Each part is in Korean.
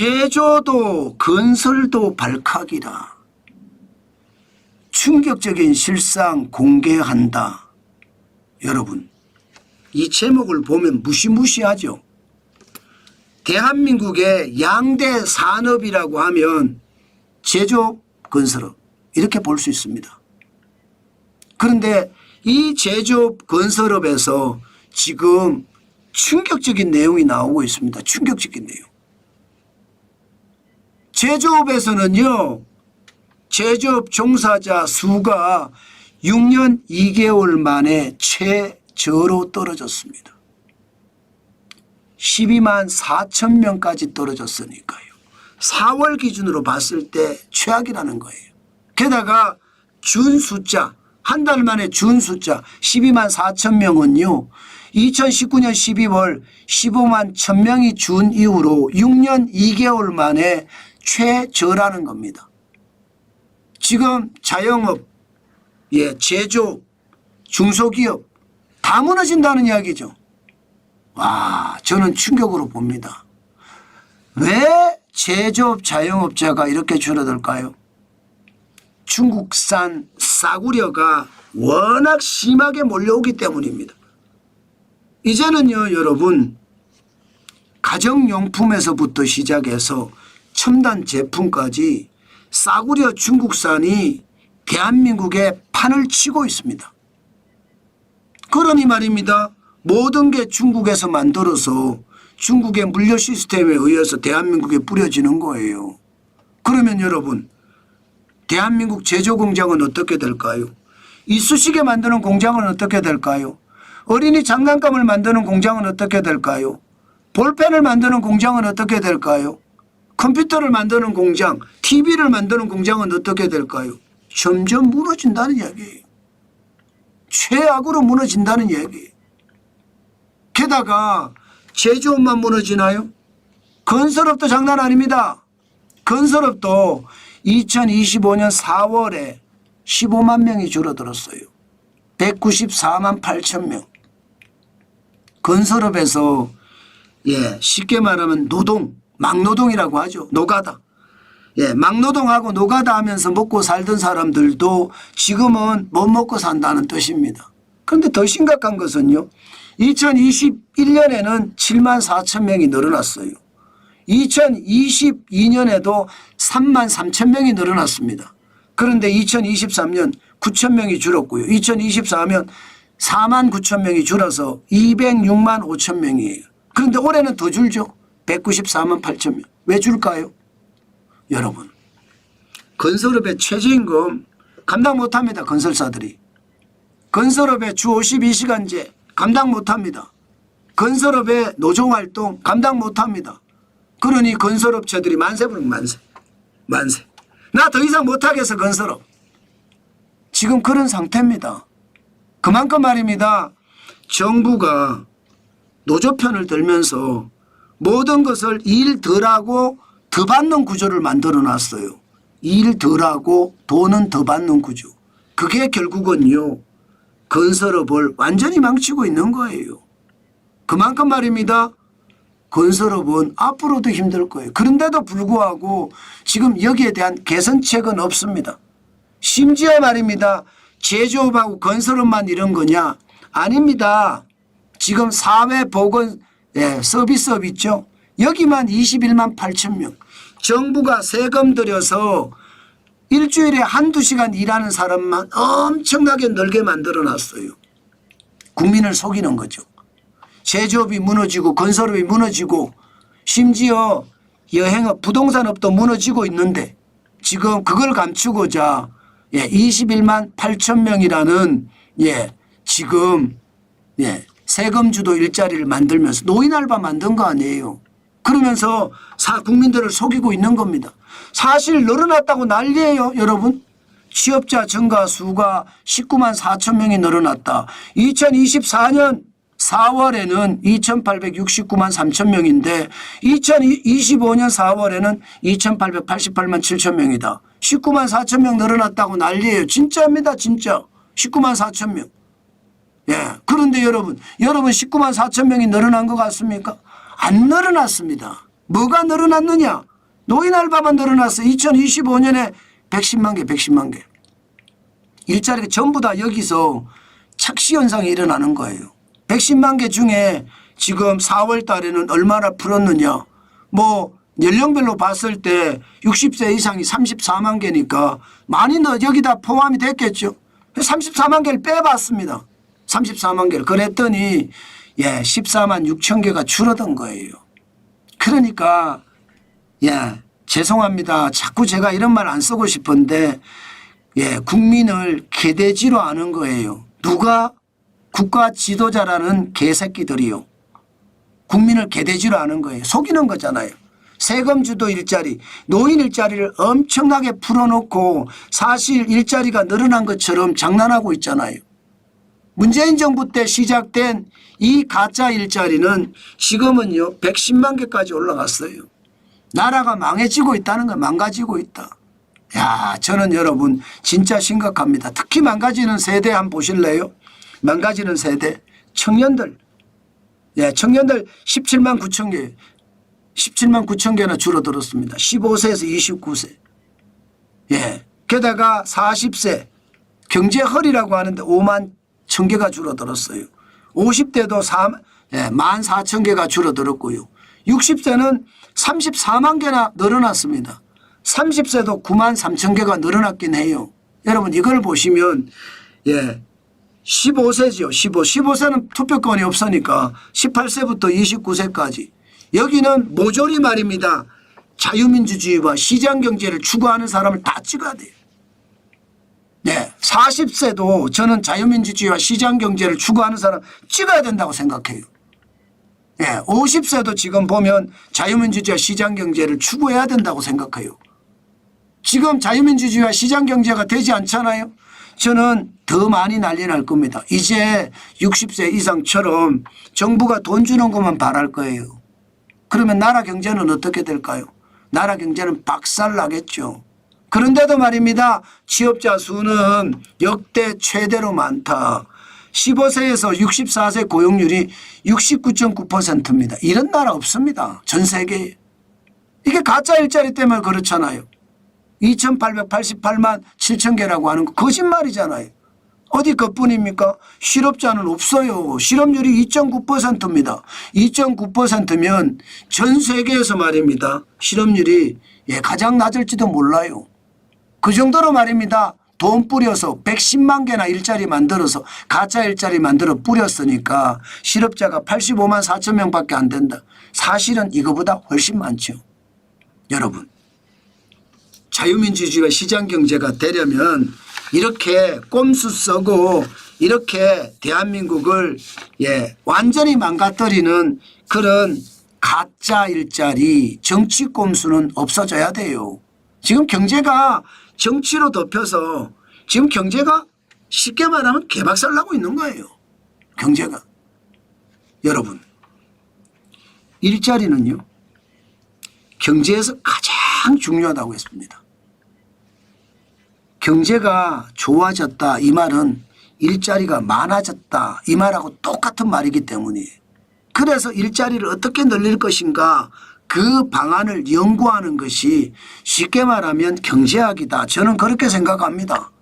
제조도 건설도 발칵이다. 충격적인 실상 공개한다. 여러분, 이 제목을 보면 무시무시하죠. 대한민국의 양대 산업이라고 하면 제조업, 건설업 이렇게 볼 수 있습니다. 그런데 이 제조업, 건설업에서 지금 충격적인 내용이 나오고 있습니다. 충격적인 내용. 제조업에서는요, 제조업 종사자 수가 6년 2개월 만에 최저로 떨어졌습니다. 12만 4천 명까지 떨어졌으니까요. 4월 기준으로 봤을 때 최악이라는 거예요. 게다가 준 숫자, 한 달 만에 준 숫자 12만 4천 명은요. 2019년 12월 15만 1천 명이 준 이후로 6년 2개월 만에 최저라는 겁니다. 지금 자영업, 예, 제조, 중소기업 다 무너진다는 이야기죠. 와, 저는 충격으로 봅니다. 왜 제조업 자영업자가 이렇게 줄어들까요? 중국산 싸구려가 워낙 심하게 몰려오기 때문입니다. 이제는요, 여러분, 가정용품에서부터 시작해서 첨단 제품까지 싸구려 중국산이 대한민국에 판을 치고 있습니다. 그러니 말입니다. 모든 게 중국에서 만들어서 중국의 물류 시스템에 의해서 대한민국에 뿌려지는 거예요. 그러면 여러분, 대한민국 제조 공장은 어떻게 될까요? 이쑤시개 만드는 공장은 어떻게 될까요? 어린이 장난감을 만드는 공장은 어떻게 될까요? 볼펜을 만드는 공장은 어떻게 될까요? 컴퓨터를 만드는 공장, TV를 만드는 공장은 어떻게 될까요? 점점 무너진다는 이야기예요. 최악으로 무너진다는 이야기예요. 게다가 제조업만 무너지나요? 건설업도 장난 아닙니다. 건설업도 2025년 4월에 15만 명이 줄어들었어요. 194만 8천 명. 건설업에서 예, 쉽게 말하면 노동, 막노동이라고 하죠. 노가다. 예, 막노동하고 노가다 하면서 먹고 살던 사람들도 지금은 못 먹고 산다는 뜻입니다. 그런데 더 심각한 것은요. 2021년에는 7만 4천 명이 늘어났어요. 2022년에도 3만 3천 명이 늘어났습니다. 그런데 2023년 9천 명이 줄었고요. 2024년 4만 9천 명이 줄어서 206만 5천 명이에요. 그런데 올해는 더 줄죠. 194만 8천 명. 왜 줄까요? 여러분, 건설업의 최저임금 감당 못합니다. 건설사들이. 건설업의 주 52시간제 감당 못합니다. 건설업의 노조활동 감당 못합니다. 그러니 건설업체들이 만세 부르는 만세. 만세. 나 더 이상 못하겠어 건설업. 지금 그런 상태입니다. 그만큼 말입니다. 정부가 노조 편을 들면서 모든 것을 일 덜하고 더 받는 구조를 만들어 놨어요. 일 덜하고 돈은 더 받는 구조. 그게 결국은요. 건설업을 완전히 망치고 있는 거예요. 그만큼 말입니다. 건설업은 앞으로도 힘들 거예요. 그런데도 불구하고 지금 여기에 대한 개선책은 없습니다. 심지어 말입니다. 제조업하고 건설업만 이런 거냐? 아닙니다. 지금 사회보건 예, 서비스업 있죠. 여기만 21만 8천 명. 정부가 세금 들여서 일주일에 한두 시간 일하는 사람만 엄청나게 늘게 만들어 놨어요. 국민을 속이는 거죠. 제조업이 무너지고 건설업이 무너지고 심지어 여행업 부동산업도 무너지고 있는데 지금 그걸 감추고자 예, 21만 8천 명이라는 예, 지금 예, 세금 주도 일자리를 만들면서 노인 알바 만든 거 아니에요. 그러면서 사 국민들을 속이고 있는 겁니다. 사실 늘어났다고 난리예요, 여러분. 취업자 증가 수가 19만 4천 명이 늘어났다. 2024년 4월에는 2,869만 3천 명인데 2025년 4월에는 2,888만 7천 명이다. 19만 4천 명 늘어났다고 난리예요. 진짜입니다, 진짜. 19만 4천 명. 예. 그런데 여러분, 여러분 19만 4천 명이 늘어난 것 같습니까? 안 늘어났습니다. 뭐가 늘어났느냐? 노인 알바만 늘어났어. 2025년에 110만 개, 110만 개. 일자리가 전부 다 여기서 착시 현상이 일어나는 거예요. 110만 개 중에 지금 4월 달에는 얼마나 풀었느냐. 뭐 연령별로 봤을 때 60세 이상이 34만 개니까 많이 더 여기다 포함이 됐겠죠. 34만 개를 빼봤습니다. 34만 개를. 그랬더니 예, 14만 6천 개가 줄어든 거예요. 그러니까 예, 죄송합니다. 자꾸 제가 이런 말 안 쓰고 싶은데 예, 국민을 개돼지로 아는 거예요. 누가 국가 지도자라는 개새끼들이요. 국민을 개돼지로 아는 거예요. 속이는 거잖아요. 세금 주도 일자리, 노인 일자리를 엄청나게 풀어놓고 사실 일자리가 늘어난 것처럼 장난하고 있잖아요. 문재인 정부 때 시작된 이 가짜 일자리는 지금은요 110만 개까지 올라갔어요. 나라가 망해지고 있다는 거 망가지고 있다. 야 저는 여러분 진짜 심각합니다. 특히 망가지는 세대 한번 보실래요? 망가지는 세대 청년들 예, 청년들 17만 9천 개 17만 9천 개나 줄어들었습니다. 15세에서 29세. 예. 게다가 40세 경제 허리라고 하는데 5만 천 개가 줄어들었어요. 50대도 4, 예, 1만 4천 개가 줄어들었고요. 60세는 34만 개나 늘어났습니다. 30세도 9만 3천 개가 늘어났긴 해요. 여러분 이걸 보시면 예. 15세지요. 15. 15세는 투표권이 없으니까 18세부터 29세까지 여기는 모조리 말입니다. 자유민주주의와 시장경제를 추구하는 사람을 다 찍어야 돼요. 네. 40세도 저는 자유민주주의와 시장경제를 추구하는 사람 찍어야 된다고 생각해요. 예, 50세도 지금 보면 자유민주주의와 시장경제를 추구해야 된다고 생각해요. 지금 자유민주주의와 시장경제가 되지 않잖아요. 저는 더 많이 난리 날 겁니다. 이제 60세 이상처럼 정부가 돈 주는 것만 바랄 거예요. 그러면 나라 경제는 어떻게 될까요? 나라 경제는 박살 나겠죠. 그런데도 말입니다. 취업자 수는 역대 최대로 많다. 15세에서 64세 고용률이 69.9%입니다. 이런 나라 없습니다. 전 세계에. 이게 가짜 일자리 때문에 그렇잖아요. 2888만 7천 개라고 하는 거 거짓말이잖아요. 어디 그뿐입니까? 실업자는 없어요. 실업률이 2.9%입니다. 2.9%면 전 세계에서 말입니다. 실업률이 예, 가장 낮을지도 몰라요. 그 정도로 말입니다. 돈 뿌려서 110만 개나 일자리 만들어서 가짜 일자리 만들어 뿌렸으니까 실업자가 85만 4천 명밖에 안 된다. 사실은 이거보다 훨씬 많죠. 여러분 자유민주주의와 시장경제가 되려면 이렇게 꼼수 써고 이렇게 대한민국을 예 완전히 망가뜨리는 그런 가짜 일자리 정치 꼼수는 없어져야 돼요. 지금 경제가 정치로 덮여서 지금 경제가 쉽게 말하면 개박살 나고 있는 거예요. 경제가. 여러분 일자리는요 경제에서 가장 중요하다고 했습니다. 경제가 좋아졌다 이 말은 일자리가 많아졌다 이 말하고 똑같은 말이기 때문이에요. 그래서 일자리를 어떻게 늘릴 것인가 그 방안을 연구하는 것이 쉽게 말하면 경제학이다. 저는 그렇게 생각합니다.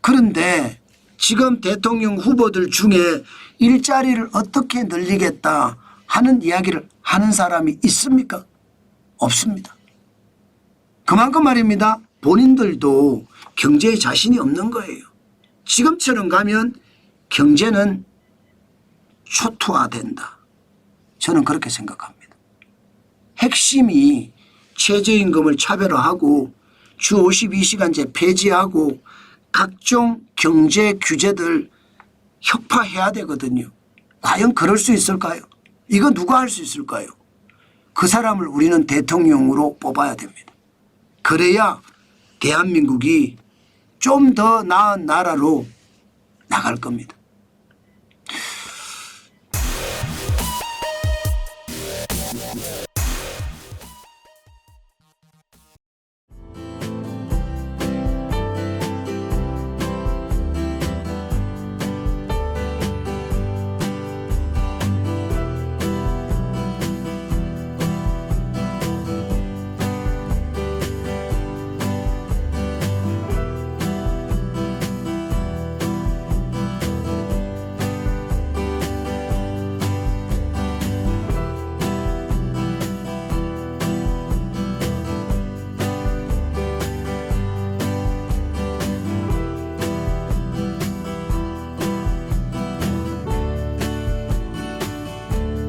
그런데 지금 대통령 후보들 중에 일자리를 어떻게 늘리겠다 하는 이야기를 하는 사람이 있습니까? 없습니다. 그만큼 말입니다. 본인들도 경제에 자신이 없는 거예요. 지금처럼 가면 경제는 초토화된다. 저는 그렇게 생각합니다. 핵심이 최저임금을 차별화하고 주 52시간제 폐지하고 각종 경제 규제들 혁파해야 되거든요. 과연 그럴 수 있을까요? 이거 누가 할 수 있을까요? 그 사람을 우리는 대통령으로 뽑아야 됩니다. 그래야 대한민국이 좀 더 나은 나라로 나갈 겁니다.